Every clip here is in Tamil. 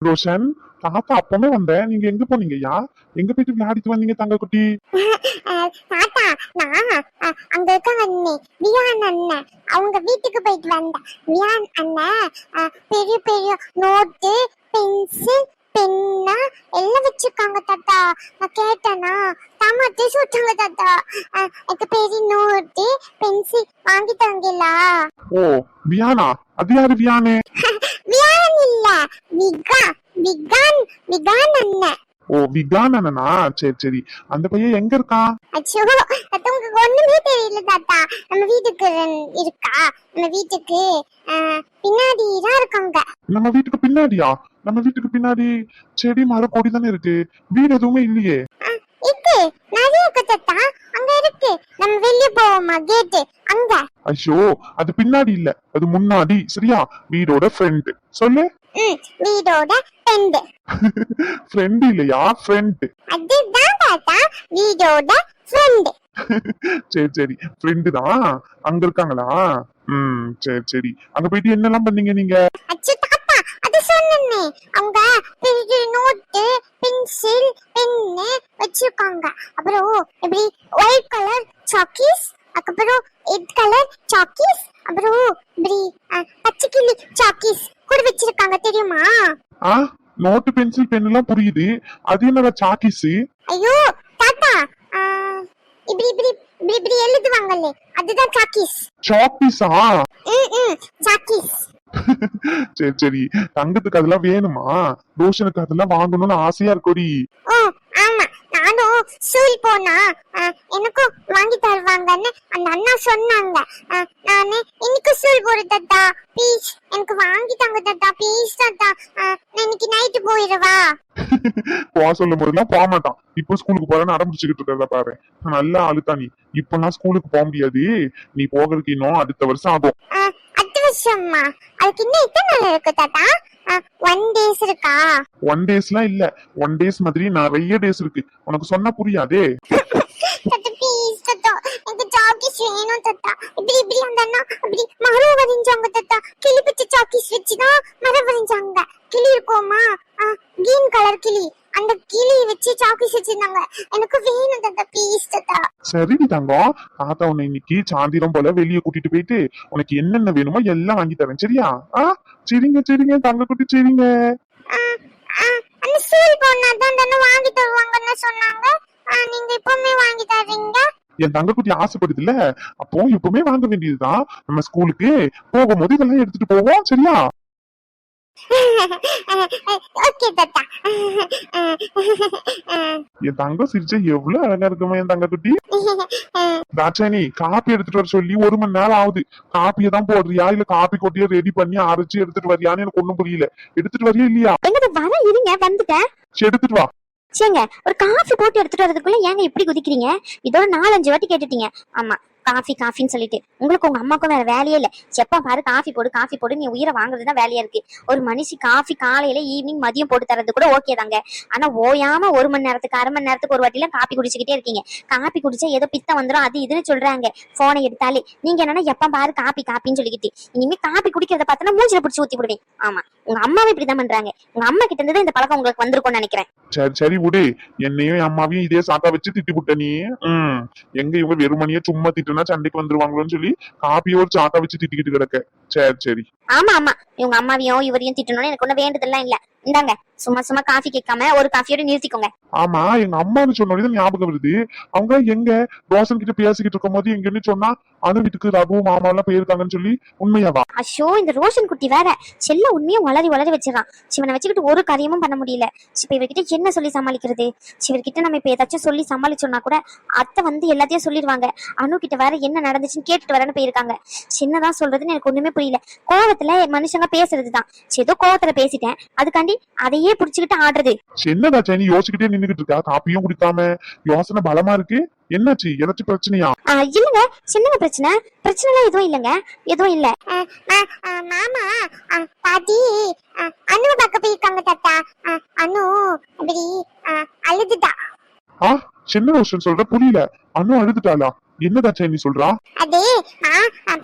ரோஷன் தாத்தா அப்பவே வந்தேன். நீங்க எங்க போனீங்கய்யா எங்க போயிட்டு விளையாடிட்டு வந்தீங்க தங்க குட்டி தாத்தா நான் அங்க இருக்க அண்ணே வியான் அண்ணன் அவங்க வீட்டுக்கு போயிட்டு வந்தேன். வியான் அண்ணன் பெரிய பெரிய நோட்டு பென்சில் பென்னா எல்லாம் வச்சிருக்காங்க தாத்தா? நான் கேட்டேனா தாமாத்தே சொல்லிட்டாங்க தாத்தா. எனக்கு பெரிய நோட்டு பென்சில் வாங்கி தரீங்களா ஓ வியானா? அது யாரு வியானு? வியான் இல்ல விகா விகான் விகான் அண்ணன் ஓ விகானனா சரி சரி. அந்த பையன் எங்க இருக்கான்? அச்சோ தாத்தா உங்களுக்கு ஒண்ணுமே தெரியல தாத்தா. நம்ம வீட்டுக்கு இருக்கா? நம்ம வீட்டுக்கு பின்னாடி தான் இருக்காங்க. நம்ம வீட்டுக்கு பின்னாடியா? நம்ம வீட்டுக்கு பின்னாடி செடி மரம் கொடி தானே இருக்கு. வீடு எதுவுமே இல்லையே. இருக்கு. நிறைய இருக்கு தாத்தா. அங்க இருக்கு. நம்ம வெளிய போவோமா? கேட்டு அங்க. ஐயோ அது பின்னாடி இல்ல. அது முன்னாடி. சரியா? வீடோட ஃப்ரெண்ட் சொல்லு. ம் வீடோட பெண்டு ஃப்ரெண்ட் இல்லையா? ஃப்ரெண்ட் அதுதான் தாத்தா வீடோட ஃப்ரெண்டு சரி சரி. ஃப்ரெண்டு தான். அங்க இருக்காங்களா? ம் சரி சரி. அங்க போயிட்டு என்னெல்லாம் பண்ணீங்க நீங்க? அச்சு தாத்தா அது சொன்னேனே. அவங்க பெரிய நோட்டு பென்சில் பென்னு வச்சிருக்காங்க. அப்புறம் இப்படி ஒயிட் கலர் சாக்கீஸ் அதுக்கப்புறம் ரெட் கலர் சாக்கீஸ் அப்புறம் இப்படி பச்சை கிளி சாக்கீஸ் கூட வச்சிருக்காங்க தெரியுமா? ஆ நோட்டு பென்சில் பென் எல்லாம் புரியுது. அது என்னடா சாக்கிஸ்? ஐயோ தாத்தா இப்படி இப்படி இப்படி இப்படி எழுதுவாங்கல்லே அதுதான் சாக்கீஸ். ம் ம் சாக்கீஸ். சரி சரி தங்கத்துக்கு அதெல்லாம் வேணுமா? ரோஷனுக்கு அதெல்லாம் வாங்கணும்னு ஆசையா இருக்கோடி. ஸ்கூல் போனா எனக்கும் வாங்கி தருவாங்கன்னு அந்த அண்ணா சொன்னாங்க. நானு இன்னைக்கு ஸ்கூல் போற தாத்தா ப்ளீஸ் எனக்கு வாங்கி தாங்க தாத்தா ப்ளீஸ் தாத்தா. நான் இன்னைக்கு நைட்டு போயிடவா போக சொல்லும் போதெல்லாம் போக மாட்டான். இப்போ ஸ்கூலுக்கு போறேன்னு அடம்பிடிச்சுக்கிட்டு இருக்கிறத பாரு. நல்ல ஆளுதா நீ. இப்பெல்லாம் ஸ்கூலுக்கு போக முடியாது. நீ போகிறதுக்கு இன்னும் அடுத்த வருஷம் ஆகும். அடுத்த வருஷம்மா? அதுக்கு இன்னும் எத்தனை நாள் இருக்கு தாத்தா? ஒன் டேஸ் இருக்கா? ஒன் டேஸ்லாம் இல்ல. ஒன் டேஸ் மாதிரி நிறைய டேஸ் இருக்கு. உனக்கு சொன்னா புரியாதே. தாத்தா ப்ளீஸ் தாத்தா எனக்கு சாக்கீஸ் வேணும் தாத்தா. இப்படி இப்படி அந்த அண்ணா அப்படி மரம் வரைஞ்சாங்க தாத்தா. கிளி பச்சை சாக்கீஸ் வச்சுதான் மரம் வரைஞ்சாங்க கிளி இருக்குமா கலர் கிளி. அந்த கிளி வச்சு சாக்கீஸ் வச்சிருந்தாங்க. எனக்கு வேணும் தாத்தா ப்ளீஸ் தாத்தா. சரிடி தங்கம் தாத்தா உன்னை இன்னைக்கு சாந்திரம் போல வெளியே கூட்டிட்டு போயிட்டு உனக்கு என்னென்ன வேணுமோ எல்லாம் வாங்கி தரேன் சரியா? ஆ? சரிங்க சரிங்க தங்க குட்டி சரிங்க. அந்த ஸ்கூல் போனா தான் தானே வாங்கி தருவாங்கன்னு சொன்னாங்க. நீங்க இப்பவுமே வாங்கி தர்றீங்க என் தங்க குட்டி ஆசைப்படுதுல்ல. அப்போ எப்பவுமே வாங்க வேண்டியதுதான். நம்ம ஸ்கூலுக்கு போகும்போது இதெல்லாம் எடுத்துட்டு போவோம் சரியா? என் தங்கம் சிரிச்சா எவ்வளவு அழகா இருக்குமா என் தங்க குட்டி? தாட்சாணி காப்பி எடுத்துட்டு வர சொல்லி ஒரு மணி நேரம் ஆகுது. காப்பியை தான் போடுறியா? இல்ல காப்பி கொட்டியா ரெடி பண்ணி அரைச்சு எடுத்துட்டு வரியான்னு எனக்கு ஒண்ணும் புரியல. எடுத்துட்டு வரியா இல்லையா? வர இருங்க வந்துட்டேன் எடுத்துட்டு வா. சேங்க ஒரு காஃபி போட்டு எடுத்துட்டு வரதுக்குள்ள ஏங்க இப்படி குதிக்கிறீங்க? இதோட நாலஞ்சு வாட்டி கேட்டுட்டீங்க. ஆமா. காஃபி காஃபின்னு சொல்லிட்டு. உங்களுக்கு உங்க அம்மாக்கும் வேற வேலையே இல்ல. செப்பா பாரு காஃபி போடு காஃபி போடு நீ உயிரை வாங்குறது தான் வேலையா இருக்கு. ஒரு மனுஷி காஃபி காலையில ஈவினிங் மதியம் போட்டு தரது கூட ஓகே தாங்க. ஆனா ஓயாம ஒரு மணி நேரத்துக்கு அரை மணி நேரத்துக்கு ஒரு வாட்டிலாம் காப்பி குடிச்சுக்கிட்டே இருக்கீங்க. காப்பி குடிச்சா ஏதோ பித்தம் வந்துடும் அது இதுன்னு சொல்றாங்க. போனை எடுத்தாலே. நீங்க என்னன்னா எப்ப பாரு காப்பி காப்பின்னு சொல்லிக்கிட்டு. இனிமே காப்பி குடிக்கிறத பார்த்தா மூஞ்சில பிடிச்சி ஊத்தி விடுவேன் ஆமா. உங்க அம்மாவும் இப்படிதான் பண்றாங்க. உங்க அம்மா கிட்ட இருந்து தான் இந்த பழக்கம் உங்களுக்கு வந்திருக்கும்னு நினைக்கிறேன். சரி சரி விடு. என்னையும் என் அம்மாவையும் இதே சாட்டா வச்சு திட்டி விட்ட நீ. ம். எங்க இவங்க வெறுமனையே சும்மா திட்டுனா சண்டைக்கு வந்துருவாங்களோன்னு சொல்லி காப்பியை ஒரு வச்சு திட்டிக்கிட்டு கிடக்க. சரி சரி. ஆமா ஆமா. இவங்க அம்மாவையும் இவரையும் திட்டணும்னு எனக்கு ஒண்ணு வேண்டதெல்லாம் இல்ல. இந்தாங்க சும்மா சும்மா காஃபி கேட்காம ஒரு காஃபியோட நிறுத்திக்கோங்க. ஆமா எங்க அம்மான்னு சொன்னோடனே ஞாபகம் வருது. அவங்க எங்க ரோஷன் கிட்ட பேசிக்கிட்டு இருக்கும் போது எங்கன்னு சொன்னா அனு வீட்டுக்கு ரகு மாமா எல்லாம் போயிருக்காங்கன்னு சொல்லி உண்மையாவா? அஷோ இந்த ரோஷன் குட்டி வேற. செல்ல உண்மையும் வளரி வளரி வச்சிடறான். சிவனை வச்சுக்கிட்டு ஒரு காரியமும் பண்ண முடியல. இப்ப இவர்கிட்ட என்ன சொல்லி சமாளிக்கிறது? இவர்கிட்ட நம்ம இப்ப ஏதாச்சும் சொல்லி சமாளிச்சோம்னா கூட அத்தை வந்து எல்லாத்தையும் சொல்லிடுவாங்க. அனு கிட்ட வேற என்ன நடந்துச்சுன்னு கேட்டுட்டு வரேன்னு போயிருக்காங்க. சின்னதான் சொல்றதுன்னு எனக்கு ஒண்ணுமே புரியல. கோவத்துல மனுஷங்க பேசுறதுதான். சரி, ஏதோ கோவத்துல பேசிட்டேன். அதுக்காண்டி அதையே புடிச்சுக்கிட்டு ஆடுறது. என்னடா சனி யோசிச்சுக்கிட்டே நின்னுகிட்டு இருக்கா? காப்பியும் குடிக்காம யோசனை பலமா இருக்கு? என்னாச்சு? ஏதாச்சும் பிரச்சனையா? ஆ, இல்லங்க. சின்னங்க பிரச்சனை. பிரச்சனை எல்லாம் எதுவும் இல்லைங்க. எதுவும் இல்ல. மாமா அஹ், அனுவை பார்க்க போயிருக்காங்க தாத்தா. இப்படி அஹ், அழுதுட்டா. ஆ சின்ன ரோஷன் சொல்ற புரியல. அனு அழுதுட்டாளா? என்னடா சனி சொல்றா? அது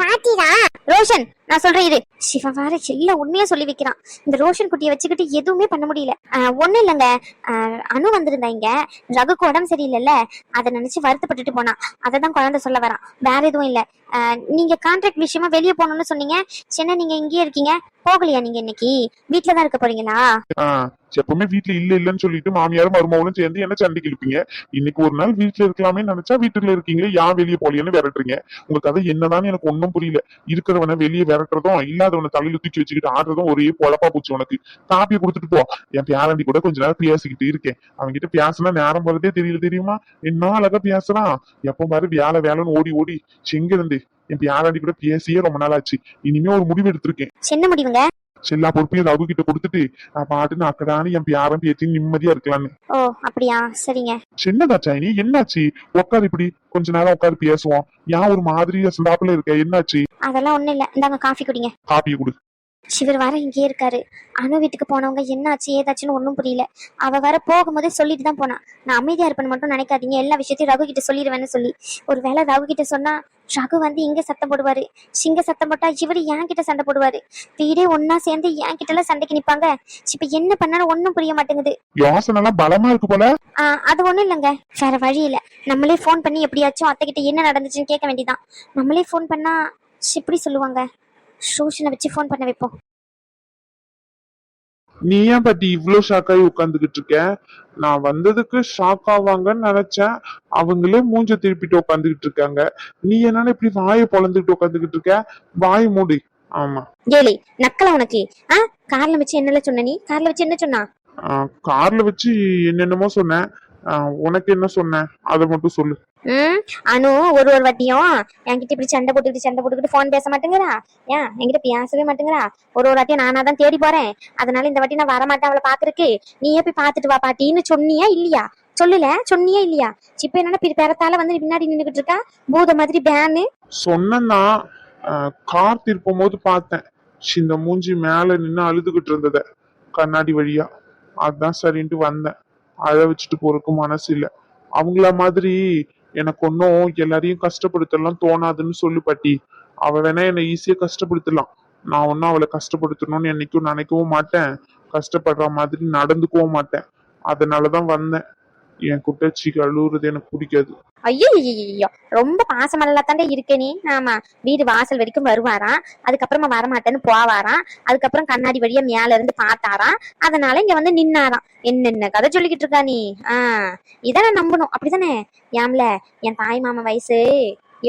பாட்டிடா. ரோஷன் நான் சொல்றேன் இது சிவா வேற எல்லாம் உண்மையா சொல்லி வைக்கிறான். இந்த ரோஷன் குட்டியை வச்சுக்கிட்டு எதுவுமே பண்ண முடியல. ஆஹ் ஒண்ணும் இல்லைங்க. ஆஹ் அனு வந்திருந்தா இங்க. ரகுக்கு உடம்பு சரியில்லைல்ல. அதை நினைச்சு வருத்தப்பட்டுட்டு போனா. அதை தான் குழந்தை சொல்ல வரான். வேற எதுவும் இல்ல. ஆஹ் நீங்க கான்ட்ராக்ட் விஷயமா வெளியே போகணும்னு சொன்னீங்க. சென்னை நீங்க இங்கேயே இருக்கீங்க. போகலையா நீங்க இன்னைக்கு? வீட்ல தான் இருக்க போறீங்களா? ஆஹ் எப்பவுமே வீட்டுல இல்ல இல்லன்னு சொல்லிட்டு மாமியாரும் மருமகளும் சேர்ந்து என்ன சண்டைக்கு இழுப்பீங்க? இன்னைக்கு ஒரு நாள் வீட்டுல இருக்கலாமே நினைச்சா வீட்டுல இருக்கீங்க. ஏன் வெளியே போலியன்னு விரட்டுறீங்க. உங்க கதை என்னதான்னு எனக்கு ஒண்ணும் புரியல. இருக்கிறவனை வெளியே விரட்டுறதும் இல்லாதவனை தலையில தூக்கி வச்சுக்கிட்டு ஆடுறதும் ஒரே பொழப்பா போச்சு உனக்கு. காப்பியை கொடுத்துட்டு போ. என் பேரண்டி கூட கொஞ்ச நேரம் பேசிக்கிட்டு இருக்கேன். அவன்கிட்ட பேசினா நேரம் போறதே தெரியல தெரியுமா? என்ன அழகா பேசுறான். எப்ப மாதிரி வேலை வேலைன்னு ஓடி ஓடி செங்க இருந்து என் பேரண்டி கூட பேசியே ரொம்ப நாள் ஆச்சு இனிமே ஒரு முடிவு எடுத்திருக்கேன். சின்ன முடிவுங்க? எல்லா பொறுப்பையும் ரகு கிட்ட கொடுத்துட்டு நான் பாட்டுன்னு அக்கடான்னு என் பேரன் பேச்சு நிம்மதியா இருக்கலாம்னு. ஓ அப்படியா? சரிங்க. சின்னதாச்சா நீ என்னாச்சு? உட்காரு இப்படி. கொஞ்ச நேரம் உட்காரு பேசுவோம். ஏன் ஒரு மாதிரி சிந்தாப்புல இருக்க? என்னாச்சு? அதெல்லாம் ஒண்ணும் இல்ல. இந்தாங்க காஃபி குடிங்க. காப்பியை கொடு. சிவர் வர இங்கேயே இருக்காரு. அனு வீட்டுக்கு போனவங்க என்னாச்சு? ஏதாச்சுன்னு ஒன்றும் புரியல. அவ வர போகும்போதே சொல்லிட்டு தான் போனா. நான் அமைதியா இருப்பேன்னு மட்டும் நினைக்காதீங்க. எல்லா விஷயத்தையும் ரகு கிட்ட சொல்லிடுவேன்னு சொல்லி. ஒரு வேளை ரகு கிட்ட சொன்னா ரகு வந்து இங்க சத்தம் போடுவாரு. சிங்க சத்தம் போட்டா இவரு என் கிட்ட சண்டை போடுவாரு. வீடே ஒன்னா சேர்ந்து என் கிட்ட எல்லாம் சண்டைக்கு நிப்பாங்க. இப்ப என்ன பண்ணாலும் ஒன்றும் புரிய மாட்டேங்குது. யோசனை எல்லாம் பலமா இருக்கு போல? ஆஹ் அது ஒண்ணும் இல்லைங்க. வேற வழி இல்ல. நம்மளே ஃபோன் பண்ணி எப்படியாச்சும் அத்தை கிட்ட என்ன நடந்துச்சுன்னு கேட்க வேண்டியதான் நம்மளே ஃபோன் பண்ணா எப்படி சொல்லுவாங்க. ரோஷனை வச்சு ஃபோன் பண்ண வைப்போம். நீ ஏன் பாட்டி இவ்ளோ ஷாக் ஆகி உட்காந்துக்கிட்டு இருக்க? நான் வந்ததுக்கு ஷாக் ஆவாங்கன்னு நினைச்சேன். அவங்களே மூஞ்ச திருப்பிட்டு உட்காந்துக்கிட்டு இருக்காங்க. நீ என்னன்னா இப்படி வாயை பொழந்துக்கிட்டு உட்காந்துக்கிட்டு இருக்க? வாய் மூடி. ஆமா. கேலி நக்கலா உனக்கு? ஆ? கார்ல வச்சு என்னல சொன்ன நீ? கார்ல வச்சு என்ன சொன்னா? கார்ல வச்சு என்னென்னமோ சொன்னேன். உனக்கு என்ன சொன்னேன்? அதை மட்டும் சொல்லு. ம்? அனு ஒரு ஒரு வட்டியும் என்கிட்ட இப்படி சண்டை போட்டுக்கிட்டு சண்டை போட்டுக்கிட்டு ஃபோன் பேச மாட்டேங்கிறா ஏன்? என்கிட்ட பேசவே மாட்டேங்கிறா ஒரு ஒரு வாட்டியும் நானா தான் தேடி போறேன். அதனால இந்த வாட்டி நான் வரமாட்டேன் அவளை பாக்குறக்கு நீயே போய் பாத்துட்டு வா பாட்டின்னு சொன்னியா இல்லையா? சொல்லல? சொன்னியா இல்லையா? இப்ப என்னன்னா பிற- பிறத்தால வந்து பின்னாடி நின்னுகிட்டு இருக்கா? பூத மாதிரி பேனு சொன்னா கார் திருப்பும் போது பார்த்தேன். இந்த மூஞ்சி மேல நின்னு அழுதுகிட்டு இருந்தத. கண்ணாடி வழியா. அதான் சரின்ட்டு வந்தேன். அழ வச்சுட்டு போறதுக்கு மனசு இல்ல. அவங்கள மாதிரி எனக்கு ஒன்னும் எல்லாரையும் கஷ்டப்படுத்தலாம் தோணாதுன்னு சொல்லு பாட்டி. அவ வேணா என்னை ஈஸியா கஷ்டப்படுத்தலாம். நான் ஒன்னும் அவளை கஷ்டப்படுத்தணும்னு என்னைக்கும் நினைக்கவும் மாட்டேன். கஷ்டப்படுற மாதிரி நடந்துக்கவும் மாட்டேன். அதனாலதான் வந்தேன். என் குட்டச்சிக்கு அழுகுறது எனக்கு பிடிக்காது. ஐயோ ஐயோ ரொம்ப பாசமல்லா தாண்டே நீ. ஆமா வீடு வாசல் வரைக்கும் வருவாராம் அதுக்கப்புறமா வரமாட்டேன்னு போவாராம் அதுக்கப்புறம் கண்ணாடி வழியா மேல இருந்து பார்த்தாராம் அதனால இங்க வந்து நின்னாராம். என்னென்ன கதை சொல்லிக்கிட்டு இருக்கா நீ? ஆஹ் இதான நம்பணும். அப்படிதானே ஏம்ல என் தாய் மாமா வயசு.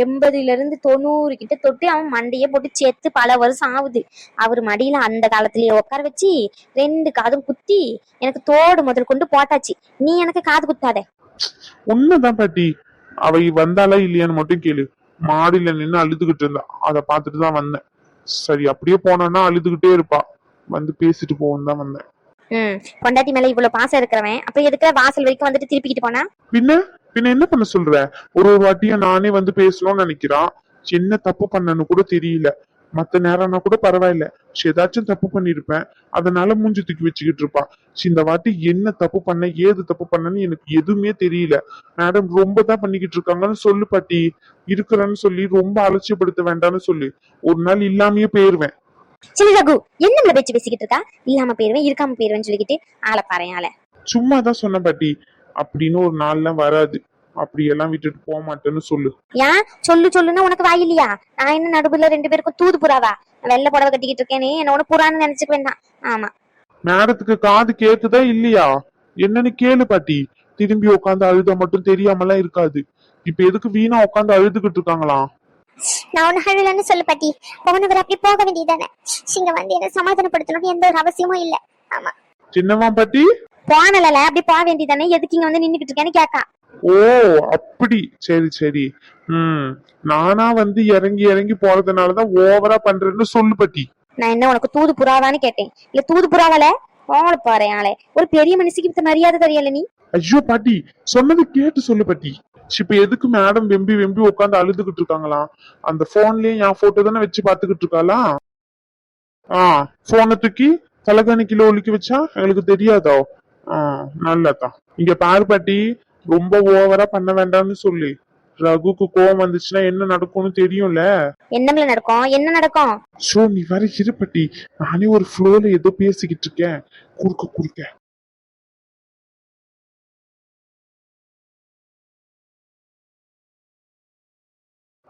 எண்பதுல இருந்து தொண்ணூறு கிட்ட தொட்டு அவன் மண்டையே போட்டு சேர்த்து பல வருஷம் ஆகுது. அவர் மடியில அந்த காலத்திலேயே உட்கார வச்சு ரெண்டு காதும் குத்தி எனக்கு தோடு முதல் கொண்டு போட்டாச்சு. நீ எனக்கு காது குத்தாத. உண்மைதான் பாட்டி. அவ வந்தாளா இல்லையான்னு மட்டும் கேளு. மாடியில நின்னு அழுதுகிட்டு இருந்தா. அதை பார்த்துட்டு தான் வந்தேன். சரி அப்படியே போனோன்னா அழுதுகிட்டே இருப்பா. வந்து பேசிட்டு போவோம் தான் வந்தேன். ம். பொண்டாட்டி மேல இவ்வளவு பாசம் இருக்கிறவன். அப்ப எதுக்கு வாசல் வரைக்கும் வந்துட்டு திருப்பிக்கிட்டு போனா? பின்ன பின்ன என்ன பண்ண சொல்ற? ஒரு ஒரு வாட்டியும் நானே வந்து பேசணும்னு நினைக்கிறான் என்ன தப்பு பண்ணனு கூட தெரியல. மத்த நேரம்னா கூட பரவாயில்ல. ஏதாச்சும் தப்பு பண்ணிருப்பேன். அதனால மூஞ்சி தூக்கி வச்சுக்கிட்டு இருப்பான் இந்த வாட்டி என்ன தப்பு பண்ண ஏது தப்பு பண்ணன்னு எனக்கு எதுவுமே தெரியல. மேடம் ரொம்ப தான் பண்ணிக்கிட்டு இருக்காங்கன்னு சொல்லு பாட்டி. இருக்கிறேன்னு சொல்லி ரொம்ப அலட்சியப்படுத்த வேண்டாம்னு சொல்லு. ஒரு நாள் இல்லாமயே போயிருவேன். சரி ரகு என்ன பேச்சு பேசிக்கிட்டு இருக்கா? இல்லாம போயிருவேன் இருக்காம போயிருவேன்னு சொல்லிக்கிட்டு ஆளை பாரு ஆளை. சும்மா தான் சொன்ன பாட்டி. அப்படின்னு ஒரு நாள்லாம் வராது. அப்படியெல்லாம் விட்டுட்டு போக மாட்டேன்னு சொல்லு. ஏன்? சொல்லு சொல்லுன்னா உனக்கு வாய் இல்லையா? நான் என்ன நடுவுல ரெண்டு பேருக்கும் தூது புறாவா? வெள்ளை புடவை கட்டிக்கிட்டு இருக்கேனே என்ன உன புறான்னு நினைச்சுக்க வேண்டாம் ஆமா. மேடத்துக்கு காது கேக்குதா இல்லையா? என்னன்னு கேளு பாட்டி. திரும்பி உட்காந்து அழுத மட்டும் தெரியாமலாம் இருக்காது. இப்ப எதுக்கு வீணா உட்காந்து அழுதுகிட்டு இருக்காங்களாம்? நான் ஒண்ணு அழலன்னு சொல்லு பாட்டி. போனவர் அப்படி போக வேண்டியதானே இங்க வந்து என்ன சமாதானப்படுத்தணும்னு எந்த ஒரு அவசியமும் இல்ல. ஆமா. சின்னவா பாட்டி? போனல அப்படி போக வேண்டியதானே எதுக்கு இங்க வந்து நின்னுகிட்டு இருக்கேன்னு கேக்கா. ஓ அப்படி. சரி சரி. ம். நானா வந்து இறங்கி இறங்கி போறதுனாலதான் ஓவரா பண்றேன்னு சொல்லு பாட்டி. நான் என்ன உனக்கு தூது புறாவான்னு கேட்டேன். இல்ல தூது புறாவல? ஆளை பாரு ஆளை. ஒரு பெரிய மனுஷிக்கு இந்த மரியாதை தெரியல நீ? ஐயோ பாட்டி. சொன்னது கேட்டு சொல்லு பாட்டி. இப்ப எதுக்கு மேடம் வெம்பி வெம்பி உட்காந்து அழுதுகிட்டு இருக்காங்களாம் அந்த போன்லயே என் போட்டோ தானே வச்சு பாத்துக்கிட்டு இருக்காளா? ஆ போனை தூக்கி தலகாணி கிலோ ஒலிக்க வச்சா எங்களுக்கு தெரியாதோ? ஆ நல்லதான் இங்க பாரு பாட்டி ரொம்ப ஓவரா பண்ண வேண்டாம்னு சொல்லு. ரகுக்கு கோவம் வந்துச்சுன்னா என்ன நடக்கும்னு தெரியும்ல? என்னங்கள நடக்கும்? என்ன நடக்கும்? சோ நீ வேற இருப்பட்டி நானே ஒரு ஃப்ளோல ஏதோ பேசிக்கிட்டு இருக்கேன். குறுக்க குறுக்க.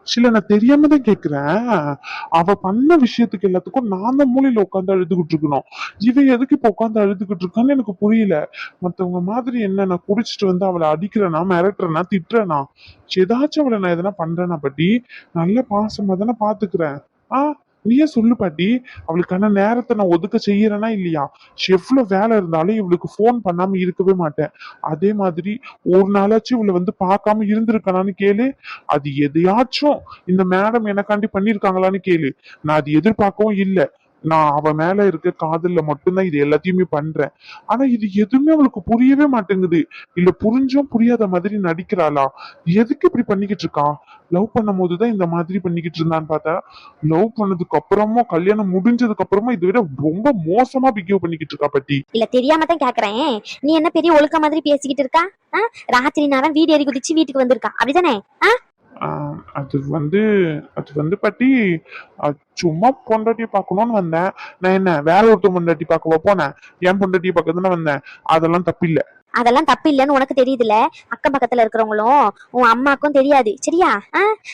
சில நான் தெரியாம தான் கேக்குறேன். அவ பண்ண விஷயத்துக்கு எல்லாத்துக்கும் நான் தான் மூலையில உட்காந்து அழுதுகிட்டு இருக்கணும். இவ எதுக்கு இப்ப உட்காந்து அழுதுகிட்டு இருக்கான்னு எனக்கு புரியல. மத்தவங்க மாதிரி என்ன நான் குடிச்சிட்டு வந்து அவளை அடிக்கிறேனா மிரட்டுறேனா திட்டுறேனா? ஏதாச்சும் அவளை நான் எதனா பண்றேனா பட்டி? நல்ல பாசமா தானே பாத்துக்கிறேன். ஆ நீயே சொல்லு பாட்டி. அவளுக்கான நேரத்தை நான் ஒதுக்க செய்யறேனா இல்லையா? எவ்வளவு வேலை இருந்தாலும் இவளுக்கு ஃபோன் பண்ணாம இருக்கவே மாட்டேன். அதே மாதிரி ஒரு நாளாச்சும் இவளை வந்து பார்க்காம இருந்திருக்கானான்னு கேளு. அது எதையாச்சும் இந்த மேடம் எனக்காண்டி பண்ணிருக்காங்களான்னு கேளு. நான் அது எதிர்பார்க்கவும் இல்லை. நான் அவ மேல இருக்க காதல்ல மட்டும்தான் இது எல்லாத்தையுமே பண்றேன். ஆனா இது எதுவுமே அவளுக்கு புரியவே மாட்டேங்குது. இல்ல புரிஞ்சும் புரியாத மாதிரி நடிக்கிறாளா? எதுக்கு இப்படி பண்ணிக்கிட்டு இருக்கா? லவ் பண்ணும் போதுதான் இந்த மாதிரி பண்ணிக்கிட்டு இருந்தான்னு பார்த்தா லவ் பண்ணதுக்கு அப்புறமும் கல்யாணம் முடிஞ்சதுக்கு அப்புறமா இதை விட ரொம்ப மோசமா பிஹேவ் பண்ணிக்கிட்டு இருக்கா பட்டி. இல்ல தெரியாம தான் கேக்குறேன். நீ என்ன பெரிய ஒழுக்க மாதிரி பேசிக்கிட்டு இருக்கா? ராத்திரி நேரம் வீடு ஏறி குதிச்சு வீட்டுக்கு வந்திருக்கா. அப்படிதானே? ஆஹ் அது வந்து அது வந்து பாட்டி சும்மா பொண்டாட்டி பார்க்கணும்னு வந்தேன். நான் என்ன வேற ஒருத்தர் பொண்டாட்டி பார்க்கவா போனேன்? என் பொண்டாட்டி பார்க்க தானே வந்தேன். அதெல்லாம் தப்பில்ல. அதெல்லாம் தப்பு இல்லைன்னு உனக்கு தெரியுதுல அக்கம் பக்கத்துல இருக்கிறவங்களும் உன் அம்மாக்கும் தெரியாது. சரியா?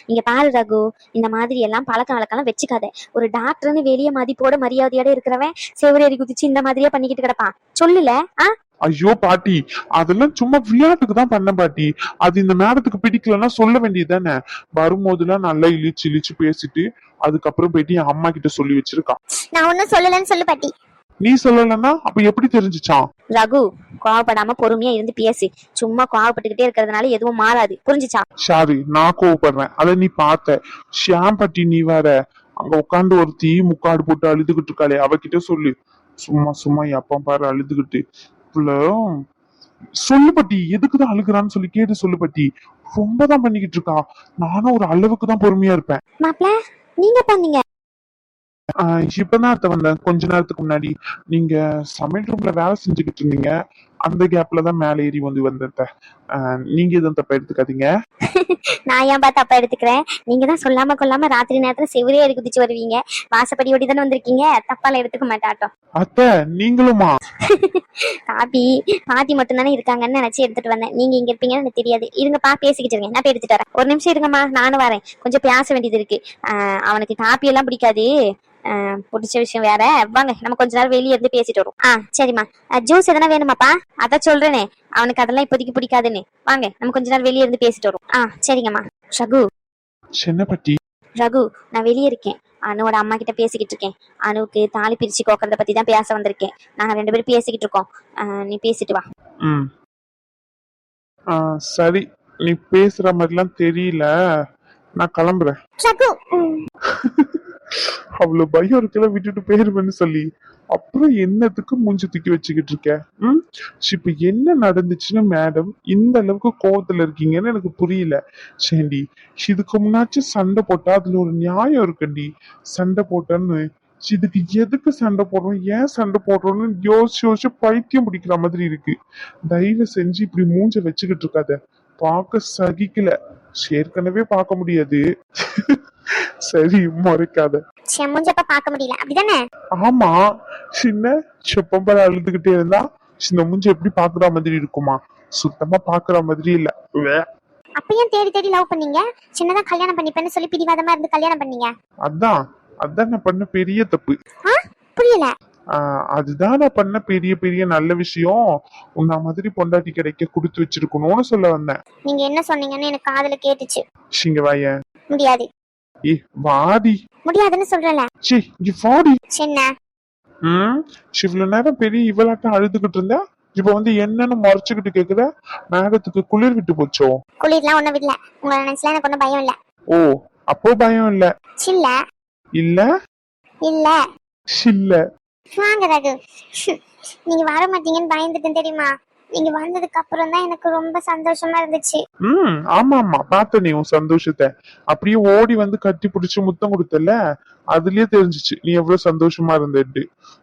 இங்க பாரு ரகு இந்த மாதிரி எல்லாம் பழக்க வழக்கம்லாம் வச்சுக்காத. ஒரு டாக்டர்னு வெளிய மதிப்போட மரியாதையோட இருக்கிறவன் செவரேறி குதிச்சு இந்த மாதிரியே பண்ணிக்கிட்டு கிடப்பான். சொல்லுல? ஆ? ஐயோ பாட்டி அதெல்லாம் சும்மா விளையாட்டுக்கு தான் பண்ண பாட்டி. அது இந்த மேடத்துக்கு பிடிக்கலன்னா சொல்ல வேண்டியது தானே வரும்போதெல்லாம் நல்லா இழிச்சு இழிச்சு பேசிட்டு அதுக்கப்புறம் போயிட்டு என் அம்மா கிட்ட சொல்லி வச்சிருக்கான். நான் ஒன்னும் சொல்லலன்னு சொல்லு பாட்டி. நீ சொல்லலைன்னா அப்ப எப்படி தெரிஞ்சுச்சான் ரகு கோவப்படாம பொறுமையா இருந்து பேசு. சும்மா கோவப்பட்டுக்கிட்டே இருக்கிறதுனால எதுவும் மாறாது. புரிஞ்சுச்சா? சாரி நான் கோவப்படுறேன். அத நீ பார்த்த. ஷியாம் பட்டி நீ வேற. அங்க உட்காந்து ஒருத்தி முக்காடு போட்டு அழுதுகிட்டு இருக்காளே அவகிட்ட சொல்லு. சும்மா சும்மா எப்ப பாரு அழுதுகிட்டு. இவ்வளோ சொல்லு பட்டி எதுக்குதான் அழுகுறான்னு சொல்லி கேட்டு சொல்லு பட்டி. ரொம்ப தான் பண்ணிக்கிட்டு இருக்கா. நானும் ஒரு அளவுக்கு தான் பொறுமையா இருப்பேன். மாப்ள நீங்க பண்ணீங்க ஆஹ் இப்பதான் அத்தை வந்தேன். கொஞ்ச நேரத்துக்கு முன்னாடி. நீங்க சமையல் ரூம்ல வேலை செஞ்சுக்கிட்டு இருந்தீங்க. அந்த கேப்ல தான் மேலே ஏறி வந்து வந்தேன் நீங்க எதுவும் தப்பா எடுத்துக்காதீங்க. நான் ஏன் பார்த்து அப்பா எடுத்துக்கிறேன்? நீங்க தான் சொல்லாம கொள்ளாம ராத்திரி நேரத்துல செவரே ஏறி குதிச்சு வருவீங்க. வாசப்படி ஓடி தானே வந்திருக்கீங்க? தப்பால எடுத்துக்க மாட்டாட்டம். அத்தை நீங்களுமா? காப்பி பாட்டி மட்டும் தானே இருக்காங்கன்னு நினைச்சு எடுத்துட்டு வந்தேன். நீங்க இங்க இருப்பீங்கன்னு எனக்கு தெரியாது. இருங்கப்பா பேசிக்கிட்டு இருங்க நான் போய் எடுத்துட்டு வரேன். ஒரு நிமிஷம் இருங்கம்மா. நானும் வரேன். கொஞ்சம் பேச வேண்டியது இருக்கு. அவனுக்கு காப்பி எல்லாம் பிடிக்காது. பிடிச்ச விஷயம் வேற. வாங்க நம்ம கொஞ்ச நேரம் வெளியே இருந்து பேசிட்டு வரோம் ஆ சரிம்மா. ஜூஸ் எதனா வேணுமாப்பா? அதான் சொல்றேனே. அவனுக்கு அதெல்லாம் இப்போதைக்கு பிடிக்காதுன்னு. வாங்க நம்ம கொஞ்ச நேரம் வெளியே இருந்து பேசிட்டு வரோம் ஆ சரிங்கம்மா. ரகு. சின்ன பட்டி ரகு நான் வெளியே இருக்கேன். அனுவோட அம்மா கிட்ட பேசிக்கிட்டு இருக்கேன். அனுவுக்கு தாலி பிரிச்சு கோக்கறத பத்தி தான் பேச வந்திருக்கேன். நாங்க ரெண்டு பேரும் பேசிக்கிட்டு இருக்கோம். நீ பேசிட்டு வா. ம். சரி. நீ பேசுற மாதிரிலாம் தெரியல. நான் கிளம்புறேன். அவ்வளவு பயம் இருக்குல்ல விட்டுட்டு போயிருவேன்னு சொல்லி. அப்புறம் என்னத்துக்கு மூஞ்சி தூக்கி வச்சுக்கிட்டு இருக்க? ம்? இப்ப என்ன நடந்துச்சுன்னு மேடம் இந்த அளவுக்கு கோவத்துல இருக்கீங்கன்னு எனக்கு புரியல. சேண்டி இதுக்கு முன்னாச்சும் சண்டை போட்டா அதுல ஒரு நியாயம் இருக்குண்டி. சண்டை போட்டேன்னு இதுக்கு எதுக்கு சண்டை போடுறோம்? ஏன் சண்டை போடுறோம்னு யோசிச்சு யோசிச்சு பைத்தியம் பிடிக்கிற மாதிரி இருக்கு. தயவு செஞ்சு இப்படி மூஞ்ச வச்சுக்கிட்டு இருக்காத. பார்க்க சகிக்கல. ஏற்கனவே பார்க்க முடியாது. சரி முறைக்காத. செம்முஞ்சப்ப பார்க்க முடியல. அப்படிதானே? ஆமா. சின்ன செப்பம்பர அழுதுகிட்டே இருந்தா இந்த மூஞ்சி எப்படி பாக்குற மாதிரி இருக்குமா? சுத்தமா பாக்குற மாதிரி இல்ல. வே. அப்ப ஏன் தேடி தேடி லவ் பண்ணீங்க? சின்னதா கல்யாணம் பண்ணிப்பேன்னு சொல்லி பிடிவாதமா இருந்து கல்யாணம் பண்ணீங்க? அதான். அதான் நான் பண்ண பெரிய தப்பு. புரியல. அதுதான் நான் பண்ண பெரிய பெரிய நல்ல விஷயம். உன்ன மாதிரி பொண்டாட்டி கிடைக்க கொடுத்து வச்சிருக்கணும்னு சொல்ல வந்தேன். நீங்க என்ன சொன்னீங்கன்னு எனக்கு காதுல கேட்டுச்சு. இங்க வாய. முடியாது. ஏ வாடி. முடியாதுன்னு சொல்றல. ச்சே இங்க வாடி. சின்ன. ம் இவ்வளவு நேரம் பெரிய இவளாட்டம் அழுதுகிட்டு இருந்தா? இப்ப வந்து என்னன்னு முறைச்சுக்கிட்டு கேக்குற? மேடத்துக்கு குளிர் விட்டு போச்சோ? குளிர்லாம் ஒண்ணும் விடல. உங்களை நினைச்சுல எனக்கு ஒண்ணும் பயம் இல்ல. ஓ அப்போ பயம் இல்ல. சில்ல. இல்ல? இல்ல. இல்ல வாங்க ரகு. நீங்க வர மாட்டீங்கன்னு பயந்துட்டேன் தெரியுமா? நீங்க வந்ததுக்கு அப்புறம் தான் எனக்கு ரொம்ப சந்தோஷமா இருந்துச்சு. ம் ஆமா ஆமா பார்த்த நீ உன் சந்தோஷத்தை. அப்படியே ஓடி வந்து கட்டி பிடிச்சு முத்தம் கொடுத்தல அதுலயே தெரிஞ்சுச்சு. நீ எவ்வளவு சந்தோஷமா இருந்துட்டு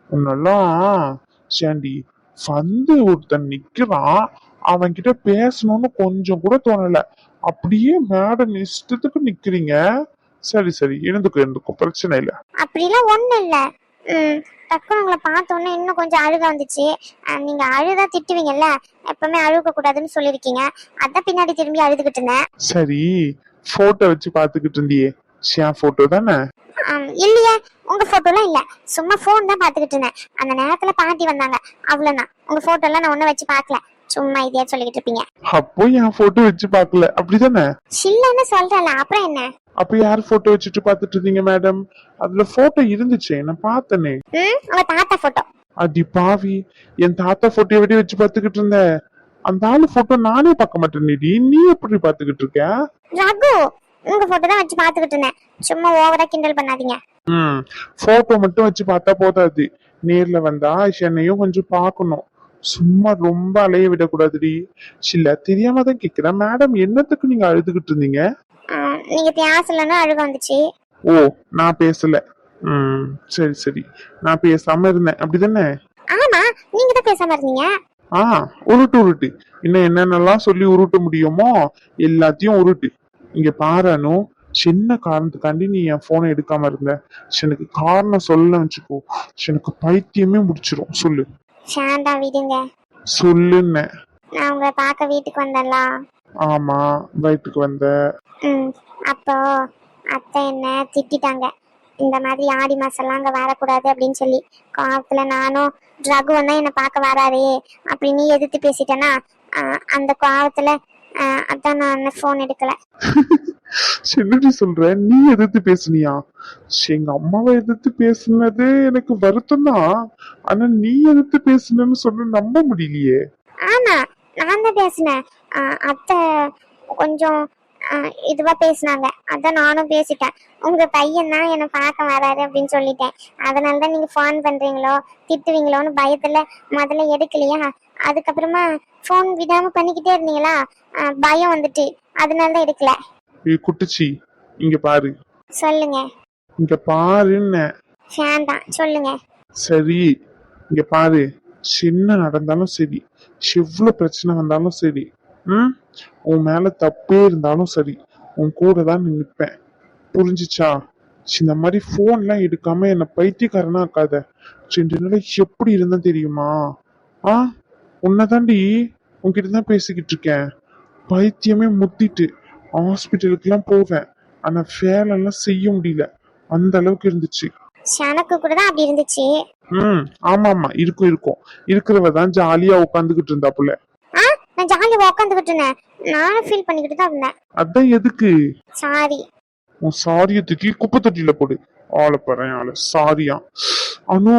உன்னெல்லாம் சாண்டி வந்து ஒருத்தன் நிக்கிறான். அவன்கிட்ட பேசணும்னு கொஞ்சம் கூட தோணல. அப்படியே மேடம் இஷ்டத்துக்கு நிக்கிறீங்க. சரி சரி. இருந்துக்கும் இருந்துக்கும் பிரச்சனை இல்ல. அப்படிலாம் ஒண்ணும் இல்ல. ம் டக்குனு உங்களை பார்த்த உடனே இன்னும் கொஞ்சம் அழுக வந்துச்சு. நீங்க அழுதா திட்டுவீங்கல்ல எப்பவுமே அழுக கூடாதுன்னு சொல்லிருக்கீங்க அதான் பின்னாடி திரும்பி அழுதுகிட்டு இருந்தேன். சரி போட்டோ வச்சு பாத்துக்கிட்டு இருந்தியே. ஷியா போட்டோ தானே? இல்லையே உங்க போட்டோலாம் இல்ல. சும்மா ஃபோன் தான் பாத்துக்கிட்டு இருந்தேன். அந்த நேரத்துல பாட்டி வந்தாங்க. அவ்வளவுதான். உங்க போட்டோ எல்லாம் நான் ஒண்ணும் வச்சு பார்க்கல. சும்மா இதையா சொல்லிக்கிட்டு இருப்பீங்க. அப்போ என் போட்டோ வச்சு பார்க்கல. அப்படிதானே? சில்லன்னு சொல்றல அப்புறம் என்ன? அப்ப யார் போட்டோ வச்சுட்டு பாத்துட்டு இருந்தீங்க மேடம் அதுல போட்டோ இருந்துச்சே நான் பார்த்தனே. தாத்தா போட்டோ அடி பாவி என் தாத்தா போட்டோ எப்படி வச்சு பாத்துக்கிட்டு இருந்த? அந்த ஆளு போட்டோ நானே பார்க்க மாட்டேன்டி. நீ எப்படி பாத்துக்கிட்டு இருக்க? ரகு உங்க போட்டோ தான் வச்சு பாத்துக்கிட்டு இருந்தேன். சும்மா ஓவரா கிண்டல் பண்ணாதீங்க. ம் போட்டோ மட்டும் வச்சு பார்த்தா போதாது. நேர்ல வந்தா என்னையும் கொஞ்சம் பார்க்கணும். சும்மா ரொம்ப அலைய விடக்கூடாதுடி. சில தெரியாம தான் கேக்குறேன். மேடம் என்னத்துக்கு நீங்க அழுதுகிட்டு இருந்தீங்க? நீங்க பேசலன்னு அழுக வந்துச்சு. ஓ நான் பேசல. ம் சரி சரி. நான் பேசாம இருந்தேன். அப்படிதானே? ஆமா நீங்க தான் பேசாம இருந்தீங்க. ஆ உருட்டு உருட்டு. இன்னும் என்னென்னலாம் சொல்லி உருட்ட முடியுமோ எல்லாத்தையும் உருட்டு. இங்க பாரு அனு. சின்ன காரணத்துக்காண்டி நீ என் போனை எடுக்காம இருந்த. எனக்கு காரணம் சொல்ல வச்சுக்கோ. எனக்கு பைத்தியமே முடிச்சிரும். சொல்லு. ஷாண்டா விடுங்க. சொல்லுன்ன. நான் உங்களை பார்க்க வீட்டுக்கு வந்தேன்ல. ஆமா வயிற்றுக்கு வந்த. ம் அப்போ அத்தை என்ன திட்டிட்டாங்க. இந்த மாதிரி ஆடி மாசம்லாம் அங்க வரக்கூடாது அப்படின்னு சொல்லி. கோவத்துல நானும் ரகுவன் தான் என்னை பார்க்க வராரே அப்படி நீ எதிர்த்து பேசிட்டேன்னா ஆ, அந்த கோவத்துல ஆ, அதான் நான் ஃபோன் எடுக்கல. என்னடி சொல்ற? நீ எதிர்த்து பேசுனியா? ச்சே, எங்க அம்மாவை எதிர்த்து பேசுனது எனக்கு வருத்தம் தான் ஆனா நீ எதிர்த்து பேசுனன்னு சொன்ன நம்ப முடியலையே. ஆமா நான் தான் பேசினேன். அத்தை கொஞ்சம் இதுவா பேசினாங்க. அதான் நானும் பேசிட்டேன். உங்க பையன் தான் என்னை பார்க்க வராரு அப்படின்னு சொல்லிட்டேன். அதனால தான் நீங்க ஃபோன் பண்றீங்களோ திட்டுவீங்களோன்னு பயத்துல முதல்ல எடுக்கலையா? அதுக்கப்புறமா ஃபோன் விடாம பண்ணிக்கிட்டே இருந்தீங்களா? பயம் வந்துட்டு. அதனால தான் எடுக்கல. குட்டுச்சி இங்க பாரு. சொல்லுங்க. இங்க பாருன்ன. தான். சொல்லுங்க. சரி இங்க பாரு. சின்ன நடந்தாலும் சரி எவ்வளவு பிரச்சனை வந்தாலும் சரி ம்? உன் மேல தப்பே இருந்தாலும் சரி உன் கூட தான் நிற்பேன் புரிஞ்சுச்சா? இந்த மாதிரி போன்லாம் எடுக்காம என்ன பைத்தியக்காரனா இருக்காத ரெண்டு நாள் எப்படி இருந்தேன் தெரியுமா? ஆ? உன்னதாண்டி உன்கிட்ட தான் பேசிக்கிட்டு இருக்கேன். பைத்தியமே முத்திட்டு ஹாஸ்பிட்டலுக்குலாம் போவேன். ஆனா வேலைலாம் செய்ய முடியல. அந்த அளவுக்கு இருந்துச்சு. எனக்கு கூட தான் அப்படி இருந்துச்சு. ம் ஆமா ஆமா இருக்கும் இருக்கும். இருக்கிறவ தான் ஜாலியா உட்காந்துக்கிட்டு இருந்தா நான் ஜாலியாக உட்காந்துக்கிட்டு இருந்தேன். நானும் ஃபீல் பண்ணிக்கிட்டு தான் இருந்தேன். அதான் எதுக்கு? சாரி. உன் சாரிய தூக்கி குப்பை தொட்டியில போடு. ஆளை பாறேன் ஆளு. சாரியா? அனு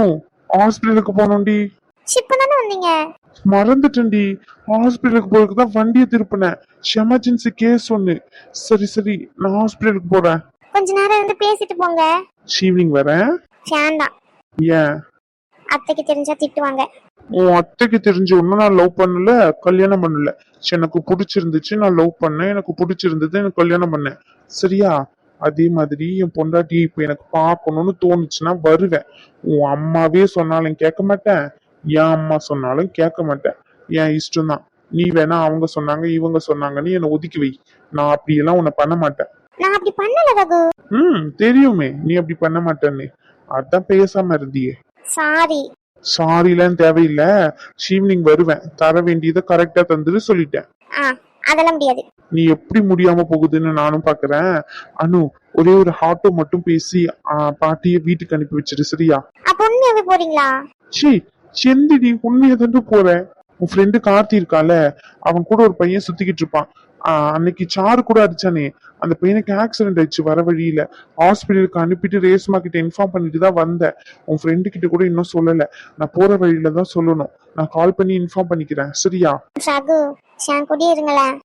ஹாஸ்பிட்டலுக்கு போனோண்டி இப்போ தானே வந்தீங்க? மறந்துட்டேன்டி. ஹாஸ்பிட்டலுக்கு போறதுக்கு தான் வண்டியை திருப்பினேன். எமர்ஜென்சி கேஸ் ஒண்ணு. சரி சரி. நான் ஹாஸ்பிட்டலுக்கு போறேன். கொஞ்ச நேரம் இருந்து பேசிட்டு போங்க. ஈவினிங் வரேன். தான் ஏன்? அத்தைக்கு தெரிஞ்சா திட்டுவாங்க. உன் அத்தைக்கு தெரிஞ்சு ஒன்னும் நான் லவ் பண்ணல கல்யாணம் பண்ணல. எனக்கு பிடிச்சிருந்துச்சு நான் லவ் பண்ணேன். எனக்கு பிடிச்சிருந்தது எனக்கு கல்யாணம் பண்ணேன். சரியா? அதே மாதிரி என் பொண்டாட்டி இப்ப எனக்கு பார்க்கணும்னு தோணுச்சுன்னா வருவேன். உன் அம்மாவே சொன்னாலும் கேட்க மாட்டேன். என் அம்மா சொன்னாலும் கேட்க மாட்டேன். என் இஷ்டம் தான். நீ வேணா அவங்க சொன்னாங்க இவங்க சொன்னாங்கன்னு என்னை ஒதுக்கி வை. நான் அப்படியெல்லாம் உன்னை பண்ண மாட்டேன். நான் அப்படி பண்ணல ரகு. ம் தெரியுமே. நீ அப்படி பண்ண மாட்டேன்னு. அதான் பேசாம இருந்தியே. சாரி சாரிலாம் தேவையில்லை. ஈவினிங் வருவேன். தர வேண்டியதை கரெக்டா தந்துட்டு சொல்லிட்டேன். அதெல்லாம் முடியாது. நீ எப்படி முடியாம போகுதுன்னு நானும் பாக்குறேன். அனு ஒரே ஒரு ஆட்டோ மட்டும் பேசி பாட்டிய வீட்டுக்கு அனுப்பி வச்சிரு சரியா? அப்ப உண்மையாவே போறீங்களா? ஷீ செந்திடி உண்மையை தந்து போறேன். உன் ஃப்ரெண்டு கார்த்தி இருக்கால அவன் கூட ஒரு பையன் சுத்திக்கிட்டு இருப்பான். அன்னைக்கு சாரு கூட அடிச்சானே. அந்த பையனுக்கு ஆக்சிடென்ட் ஆயிடுச்சு வர வழியில. ஹாஸ்பிட்டலுக்கு அனுப்பிட்டு ரேஸ்மா கிட்ட இன்ஃபார்ம் பண்ணிட்டு தான் வந்தேன். உன் ஃப்ரெண்டு கிட்ட கூட இன்னும் சொல்லல. நான் போற வழியில தான் சொல்லணும். நான் கால் பண்ணி இன்ஃபார்ம் பண்ணிக்கிறேன். சரியா? ரகு இருங்களேன்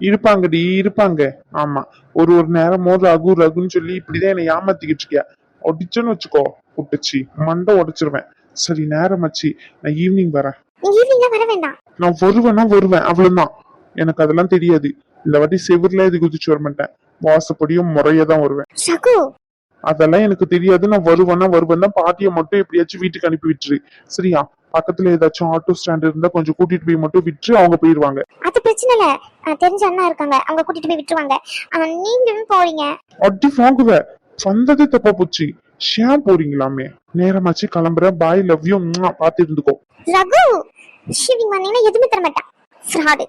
இருப்பாங்கடி இருப்பாங்க. ஆமா. ஒரு ஒரு நேரமோ ரகு ரகுன்னு சொல்லி இப்படிதான் என்னை ஏமாத்திக்கிட்டு இருக்கியா? ஒடிச்சோன்னு வச்சுக்கோ குட்டுச்சு. மண்டை உடைச்சிருவேன். சரி நேரமாச்சு நான் ஈவினிங் வரேன். நீங்க ஈவினிங்ல வர வேண்டாம். நான் வருவேன்னா வருவேன். அவ்வளவுதான். எனக்கு அதெல்லாம் தெரியாது. இந்த வாட்டி செவிர்ல இது குதிச்சு வர மாட்டேன். வாசப்படியும் முறையா தான் வருவேன். அதெல்லாம் எனக்கு தெரியாது. நான் வருவேன்னா வருவேன்னா பாட்டியை மட்டும் எப்படியாச்சும் வீட்டுக்கு அனுப்பி விட்டுரு. சரியா? பக்கத்துல ஏதாச்சும் ஆட்டோ ஸ்டாண்ட் இருந்தா கொஞ்சம் கூட்டிட்டு போய் மட்டும் விட்டு அவங்க போயிருவாங்க. அது பிரச்சனை இல்ல. அஹ் தெரிஞ்ச அண்ணா இருக்காங்க. அவங்க கூட்டிட்டு போய் விட்டுருவாங்க. அஹ் நீங்களும் போறீங்க. அடி வாங்குவ. வந்ததே தப்பா போச்சு. ஷேன் போறீங்களாமே. நேரமாச்சு கிளம்புறேன் பாய் லவ் யூ பாத்து இருந்துக்கோ. ரகு! ஷிவிங் வந்தீங்கன்னா எதுவுமே தர மாட்டான் ஃப்ராடு